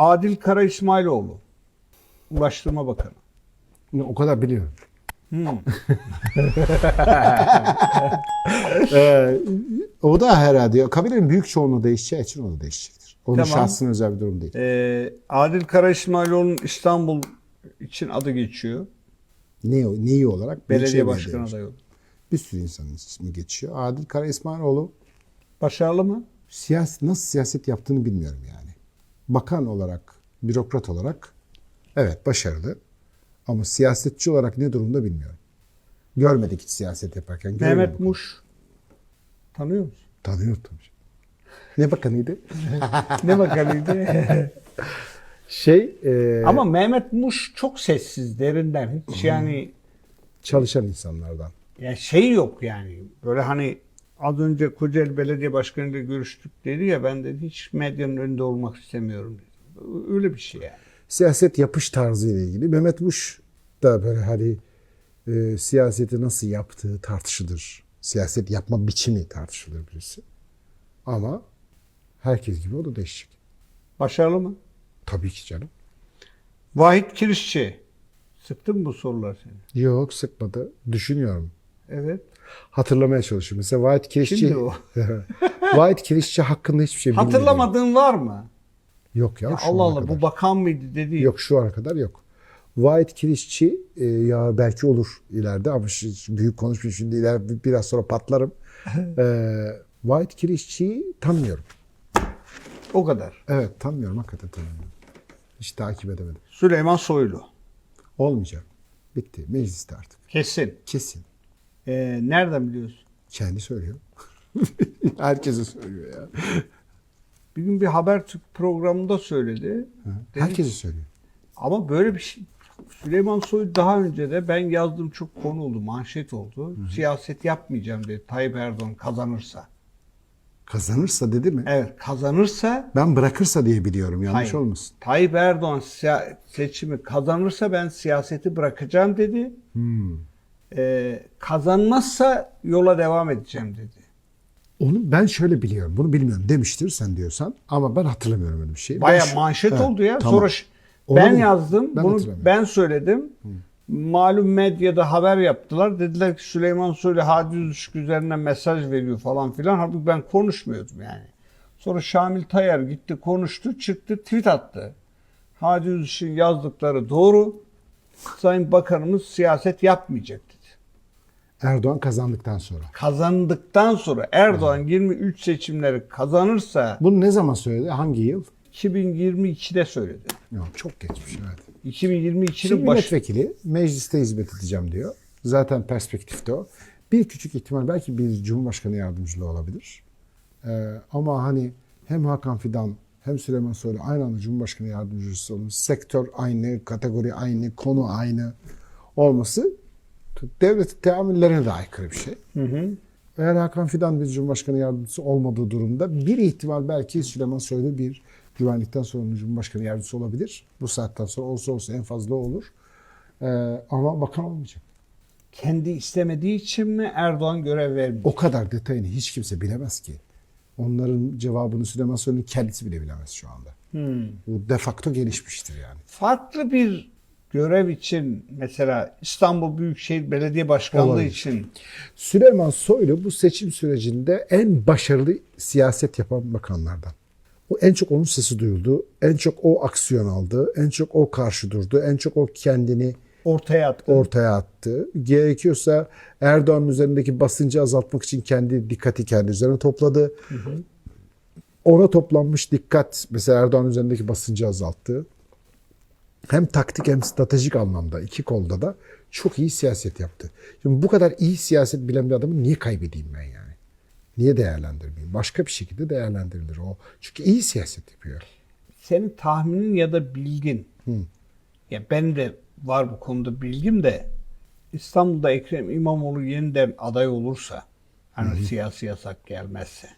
Adil Kara İsmailoğlu. Ulaştırma Bakanı. O kadar biliyorum. Hmm. Ee, o da herhalde kabilenin büyük çoğunluğu değişeceği için o da değişecektir. Onun Tamam. şahsına özel bir durum değil. Ee, Adil Kara İsmailoğlu'nun İstanbul için adı geçiyor. Ne, neyi olarak? Belediye başkanı adayı. Bir sürü insanın ismi geçiyor. Adil Kara İsmailoğlu Başarılı mı? siyaset, nasıl siyaset yaptığını bilmiyorum yani. Bakan olarak, bürokrat olarak evet başarılı. Ama siyasetçi olarak ne durumda bilmiyorum. Görmedik hiç siyaset yaparken. Mehmet. Muş. Tanıyor musun? Tanıyor tabii. Ne bakanıydı? ne bakanıydı? Şey, e, Ama Mehmet Muş çok sessiz derinden. Hiç yani çalışan insanlardan. ya şey yok yani. Böyle hani az önce Kocaeli Belediye Başkanı ile görüştük dedi ya ben de hiç medyanın önünde olmak istemiyorum dedi. Öyle bir şey yani. siyaset yapış tarzı ile ilgili Mehmet Muş da böyle hani e, siyaseti nasıl yaptığı tartışılır. Siyaset yapma biçimi tartışılır birisi. Ama herkes gibi o da değişik. Başarılı mı? Tabii ki canım. Vahit Kirişçi. Sıktın mı bu sorular seni? Yok sıkmadı. Düşünüyorum. Evet. Hatırlamaya çalışıyorum. Mesela Vahit Kirişçi. Vahit Kirişçi hakkında hiçbir şey bilmiyorum. Hatırlamadığın var mı? Yok ya. Ya Allah Allah kadar. bu bakan mıydı dedi. Yok şu ana kadar yok. White Kirişçi e, ya belki olur ileride ama şi- büyük konuşmayayım şimdi ileride biraz sonra patlarım. e, White Kirişçi'yi tanımıyorum. O kadar. Evet tanımıyorum hakikaten tanımıyorum. Hiç takip edemedim. Süleyman Soylu. Olmayacak. Bitti. Mecliste artık. Kesin. Kesin. Ee, nereden biliyorsun? Kendi söylüyor. Herkese söylüyor ya. Bir gün bir Habertürk programında söyledi. Dedi- Herkese söylüyor. Ama böyle bir şey Süleyman Soylu daha önce de ben yazdığım çok konu oldu, manşet oldu. Siyaset yapmayacağım dedi Tayyip Erdoğan kazanırsa. Kazanırsa dedi mi? Evet kazanırsa Ben bırakırsa diye biliyorum. Yanlış Hayır. olmasın. Tayyip Erdoğan seçimi kazanırsa ben siyaseti bırakacağım dedi. Hmm. Ee, kazanmazsa yola devam edeceğim dedi. Onu ben şöyle biliyorum. Bunu bilmiyorum demiştir sen diyorsan. Ama ben hatırlamıyorum öyle bir şey. Baya manşet Evet, oldu ya. tamam. Sonra Onu ben yazdım. Ben bunu ben söyledim. Malum medyada haber yaptılar. Dediler ki Süleyman Soylu Hadi Üzüşk üzerine mesaj veriyor falan filan. Halbuki ben konuşmuyordum yani. Sonra Şamil Tayyar gitti konuştu çıktı tweet attı. Hadi Üzüşk'ün yazdıkları doğru. Sayın Bakanımız siyaset yapmayacak. Erdoğan kazandıktan sonra. Kazandıktan sonra Erdoğan 23 seçimleri kazanırsa Bunu ne zaman söyledi? Hangi yıl? 2022'de söyledi. Yok çok geçmiş evet. 2022'nin Şimdi başı. milletvekili mecliste hizmet edeceğim diyor. Zaten perspektifte o. Bir küçük ihtimal belki bir cumhurbaşkanı yardımcılığı olabilir. Ee, ama hani hem Hakan Fidan hem Süleyman Soylu aynı anda cumhurbaşkanı yardımcısı olması, sektör aynı, kategori aynı, konu aynı olması devlet teamüllerine de aykırı bir şey. Eğer Hakan Fidan bir Cumhurbaşkanı yardımcısı olmadığı durumda bir ihtimal belki Süleyman Soylu bir güvenlikten sorumlu Cumhurbaşkanı yardımcısı olabilir. Bu saatten sonra olsa olsa en fazla olur. Ee, ama bakan olmayacak. kendi istemediği için mi Erdoğan görev vermiyor? O kadar detayını hiç kimse bilemez ki. Onların cevabını Süleyman Soylu'nun kendisi bile bilemez şu anda. Bu de facto gelişmiştir yani. Farklı bir görev için mesela İstanbul Büyükşehir Belediye Başkanlığı Olabilir. için Süleyman Soylu bu seçim sürecinde en başarılı siyaset yapan bakanlardan. O en çok onun sesi duyuldu, en çok o aksiyon aldı, en çok o karşı durdu, en çok o kendini ortaya attı. ortaya attı. Gerekiyorsa Erdoğan'ın üzerindeki basıncı azaltmak için kendi dikkati kendi üzerine topladı. Ona toplanmış dikkat mesela Erdoğan üzerindeki basıncı azalttı. Hem taktik hem stratejik anlamda iki kolda da çok iyi siyaset yaptı. Şimdi bu kadar iyi siyaset bilen bir adamı niye kaybedeyim ben yani? Niye değerlendirmeyeyim? Başka bir şekilde değerlendirilir o. Çünkü iyi siyaset yapıyor. Senin tahminin ya da bilgin. Ya benim de var bu konuda bilgim de İstanbul'da Ekrem İmamoğlu yeniden aday olursa hani siyasi yasak gelmezse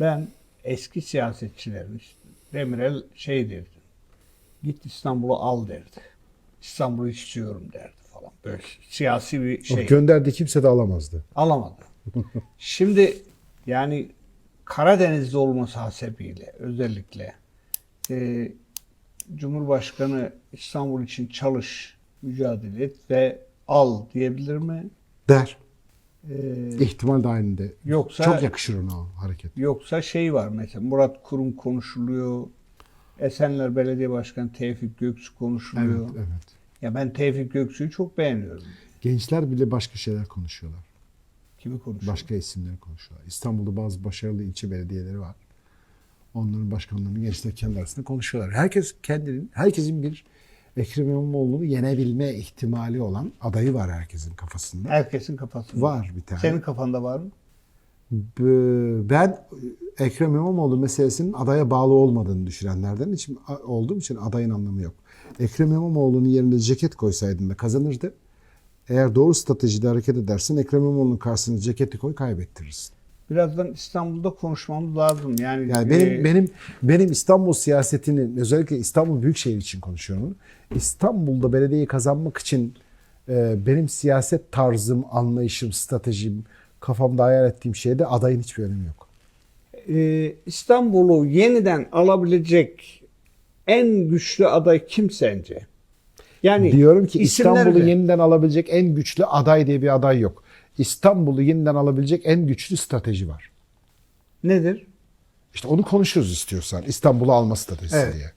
ben eski siyasetçilerin işte Demirel şey derdi. Git İstanbul'u al derdi. İstanbul'u istiyorum derdi falan. Böyle siyasi bir O şey. gönderdiği kimse de alamazdı. alamadı. Şimdi yani Karadeniz'de olması hasebiyle özellikle e, Cumhurbaşkanı İstanbul için çalış, mücadele et ve al diyebilir mi? Der. Ee, İhtimal dahilinde. Yoksa- Çok yakışır ona o hareket. yoksa şey var mesela Murat Kurum konuşuluyor. Esenler Belediye Başkanı Tevfik Göksu konuşuluyor. Evet, evet. Ya ben Tevfik Göksu'yu çok beğeniyorum. Gençler bile başka şeyler konuşuyorlar. Kimi konuşuyor? Başka isimleri konuşuyorlar. İstanbul'da bazı başarılı ilçe belediyeleri var. Onların başkanlarını gençler kendi arasında konuşuyorlar. Herkes kendinin, herkesin bir Ekrem İmamoğlu'nu yenebilme ihtimali olan adayı var herkesin kafasında. Herkesin kafasında. Var bir tane. Senin kafanda var mı? Ben Ekrem İmamoğlu meselesinin adaya bağlı olmadığını düşünenlerden için olduğum için adayın anlamı yok. Ekrem İmamoğlu'nun yerine ceket koysaydın da kazanırdı. Eğer doğru stratejide hareket edersen Ekrem İmamoğlu'nun karşısına ceketi koy kaybettirirsin. Birazdan İstanbul'da konuşmamız lazım. Yani, Yani benim e, benim benim İstanbul siyasetinin özellikle İstanbul Büyükşehir için konuşuyorum. İstanbul'da belediyeyi kazanmak için e, benim siyaset tarzım, anlayışım, stratejim, kafamda hayal ettiğim şeyde adayın hiçbir önemi yok. e, İstanbul'u yeniden alabilecek en güçlü aday kim sence? Yani Diyorum ki İstanbul'u de- yeniden alabilecek en güçlü aday diye bir aday yok. İstanbul'u yeniden alabilecek en güçlü strateji var. nedir? İşte onu konuşuruz istiyorsan. İstanbul'u alma stratejisi Evet. diye.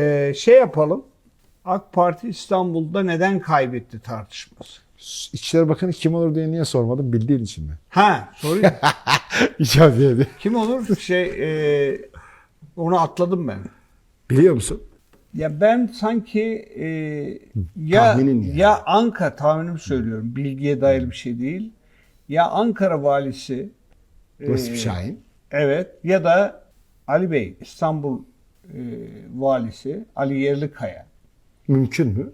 E, şey yapalım. AK Parti İstanbul'da neden kaybetti tartışması? İçişleri Bakanı kim olur diye niye sormadım bildiğin için mi? Ha sorayım. İcab kim olur? Şey e, onu atladım ben. Biliyor musun? Ya ben sanki e, ya Tahminin yani. ya Ankara tahminim söylüyorum. Bilgiye dair bir şey değil. Ya Ankara valisi e, Vasıf Şahin. Evet ya da Ali Bey İstanbul e, valisi Ali Yerlikaya. Mümkün mü?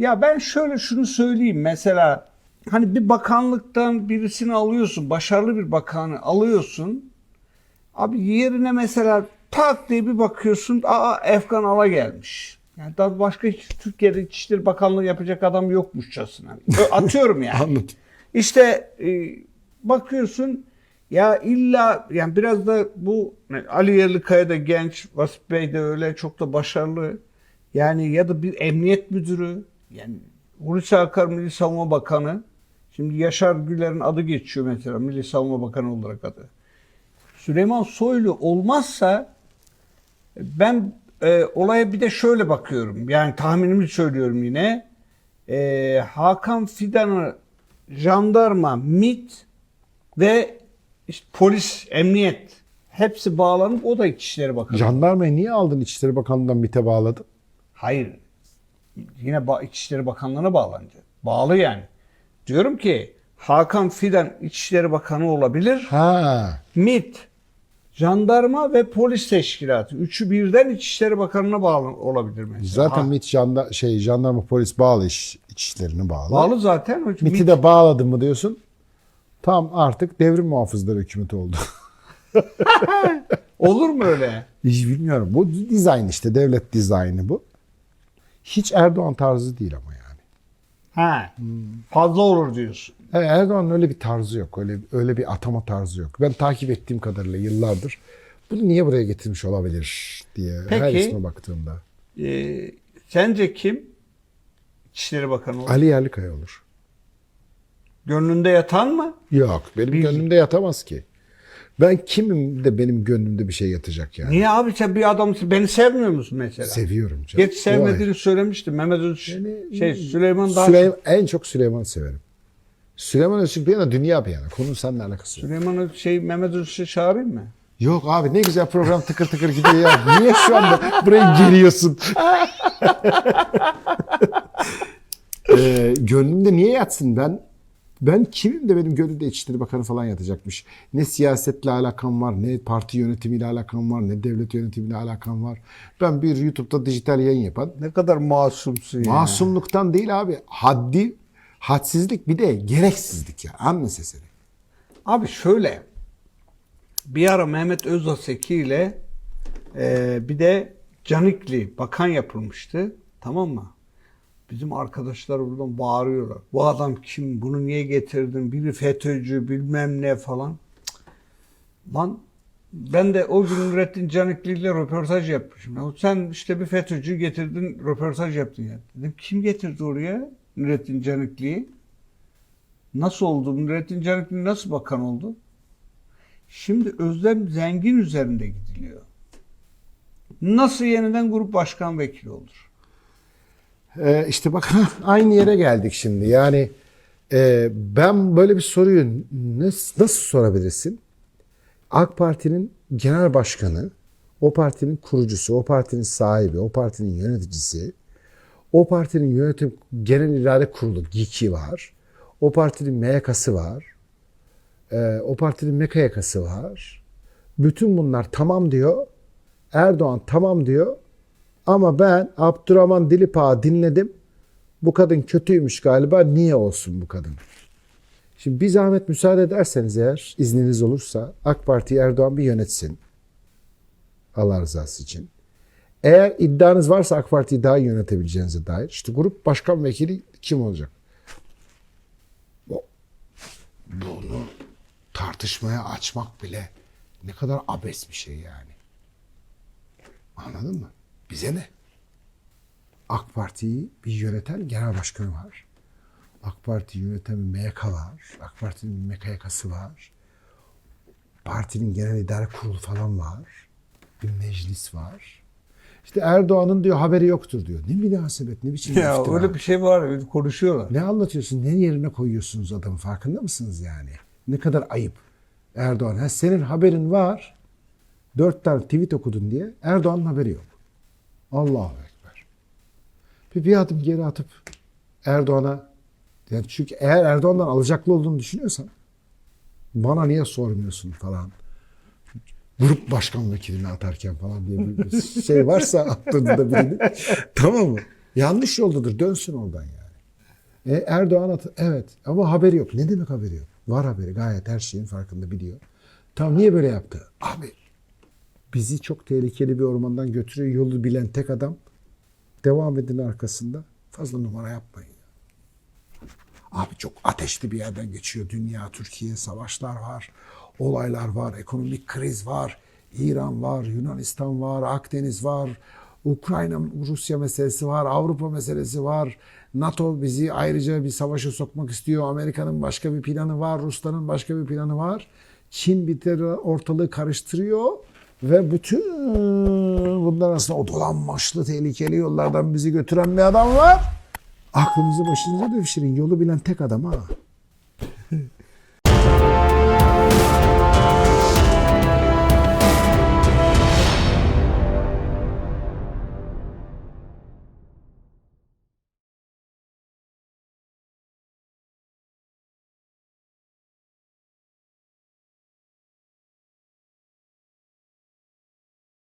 Ya ben şöyle şunu söyleyeyim mesela hani bir bakanlıktan birisini alıyorsun başarılı bir bakanı alıyorsun abi yerine mesela tak diye bir bakıyorsun aa Efkan Ala gelmiş. Yani daha başka hiç Türkiye'de İçişleri Bakanlığı yapacak adam yokmuşçasına. Atıyorum yani. Anladım. İşte e, bakıyorsun ya illa yani biraz da bu Ali Yerlikaya da genç, Vasıf Bey de öyle çok da başarılı. Yani ya da bir emniyet müdürü yani Hulusi Akar Milli Savunma Bakanı şimdi Yaşar Güler'in adı geçiyor mesela Milli Savunma Bakanı olarak adı. Süleyman Soylu olmazsa ben e, olaya bir de şöyle bakıyorum. Yani tahminimi söylüyorum yine. E, Hakan Fidan'ı jandarma, MIT ve işte polis, emniyet hepsi bağlanıp o da İçişleri Bakanı. Jandarmayı niye aldın İçişleri Bakanlığı'ndan MİT'e bağladın? Hayır. Yine İçişleri Bakanlığı'na bağlanacak. Bağlı yani. Diyorum ki Hakan Fidan İçişleri Bakanı olabilir. Ha. MIT, jandarma ve polis teşkilatı. Üçü birden İçişleri Bakanı'na bağlı olabilir mesela. Zaten Ha, MİT janda, şey jandarma polis bağlı iş, içişlerine bağlı. bağlı zaten. MİT'i de bağladın mı diyorsun? Tam artık devrim muhafızları hükümeti oldu. Olur mu öyle? Hiç bilmiyorum. Bu dizayn işte devlet dizaynı bu. Hiç Erdoğan tarzı değil ama yani. Ha. Fazla olur diyorsun. E, Erdoğan'ın öyle bir tarzı yok. Öyle öyle bir atama tarzı yok. Ben takip ettiğim kadarıyla yıllardır bunu niye buraya getirmiş olabilir diye her Peki. isme baktığımda. Ee, sence kim? İçişleri Bakanı olur. Ali Yerlikaya olur. Gönlünde yatan mı? Yok benim Bir- gönlümde yatamaz ki. Ben kimim de benim gönlümde bir şey yatacak yani. Niye abi sen bir adamsın beni sevmiyor musun mesela? Seviyorum canım. Geç sevmediğini söylemiştim. Mehmet Öz Yani- şey Süleyman daha Süleyman, en çok Süleyman'ı severim. Süleyman Öztürk bir yana dünya bir yana. Konunun seninle alakası yok. Süleyman Öz şey Mehmet Öz'ü çağırayım mı? Yok abi ne güzel program tıkır tıkır gidiyor ya. Niye şu anda buraya geliyorsun? ee, gönlümde niye yatsın ben? Ben kimim de benim gönlümde İçişleri Bakanı falan yatacakmış. Ne siyasetle alakam var, ne parti yönetimiyle alakam var, ne devlet yönetimiyle alakam var. Ben bir YouTube'da dijital yayın yapan Ne kadar masumsun ya. Masumluktan değil abi. Haddi, hadsizlik bir de gereksizlik ya. Unnecessary. Abi şöyle. Bir ara Mehmet Özaseki ile e, bir de Canikli bakan yapılmıştı. Tamam mı? Bizim arkadaşlar buradan bağırıyorlar. Bu adam kim? Bunu niye getirdin? Biri FETÖ'cü bilmem ne falan. Lan Ben de o gün Nurettin Canikli ile röportaj yapmışım. Ya sen işte bir FETÖ'cü getirdin, röportaj yaptın ya. Dedim kim getirdi oraya Nurettin Canikli'yi? Nasıl oldu? Nurettin Canikli nasıl bakan oldu? Şimdi Özlem Zengin üzerinde gidiliyor. Nasıl yeniden grup başkan vekili olur? Ee, işte bak aynı yere geldik şimdi. Yani e, ben böyle bir soruyu nasıl, nasıl sorabilirsin? AK Parti'nin genel başkanı, o partinin kurucusu, o partinin sahibi, o partinin yöneticisi, o partinin yönetim genel irade kurulu GİK'i var. O partinin MYK'sı var. Ee, o partinin MKYK'sı var. Bütün bunlar tamam diyor. Erdoğan tamam diyor. Ama ben Abdurrahman Dilipağ'ı dinledim. Bu kadın kötüymüş galiba. Niye olsun bu kadın? Şimdi bir zahmet müsaade ederseniz eğer izniniz olursa AK Parti Erdoğan bir yönetsin. Allah rızası için. Eğer iddianız varsa AK Parti'yi daha iyi yönetebileceğinize dair işte grup başkan vekili kim olacak? Bunu tartışmaya açmak bile ne kadar abes bir şey yani. Anladın mı? Bize ne? AK Parti'yi bir yöneten genel başkanı var. AK Parti yöneten bir MYK var. AK Parti'nin bir MKYK'sı var. Partinin genel idare kurulu falan var. Bir meclis var. İşte Erdoğan'ın diyor haberi yoktur diyor. Ne münasebet, ne biçim Ya iftira. öyle bir şey var, konuşuyorlar. Ne anlatıyorsun? Ne yerine koyuyorsunuz adamı? Farkında mısınız yani? Ne kadar ayıp. Erdoğan. Ha, senin haberin var. Dört tane tweet okudun diye. Erdoğan'ın haberi yok. Allahu Ekber. Bir, bir adım geri atıp Erdoğan'a yani çünkü eğer Erdoğan'dan alacaklı olduğunu düşünüyorsan bana niye sormuyorsun falan. Grup başkan vekilini atarken falan diye bir şey varsa aklında birini. tamam mı? Yanlış yoldadır. Dönsün oradan yani. E, Erdoğan at evet ama haberi yok. Ne demek haberi yok? Var haberi gayet her şeyin farkında biliyor. Tamam niye böyle yaptı? Abi bizi çok tehlikeli bir ormandan götürüyor. Yolu bilen tek adam. Devam edin arkasında. Fazla numara yapmayın. ya. Abi çok ateşli bir yerden geçiyor dünya. Türkiye savaşlar var. Olaylar var. Ekonomik kriz var. İran var. Yunanistan var. Akdeniz var. Ukrayna, Rusya meselesi var. Avrupa meselesi var. NATO bizi ayrıca bir savaşa sokmak istiyor. Amerika'nın başka bir planı var. Rusların başka bir planı var. Çin bir ortalığı karıştırıyor. Ve bütün bunlar aslında o dolanmaçlı tehlikeli yollardan bizi götüren bir adam var. Aklınızı başınıza devşirin. Yolu bilen tek adam ha.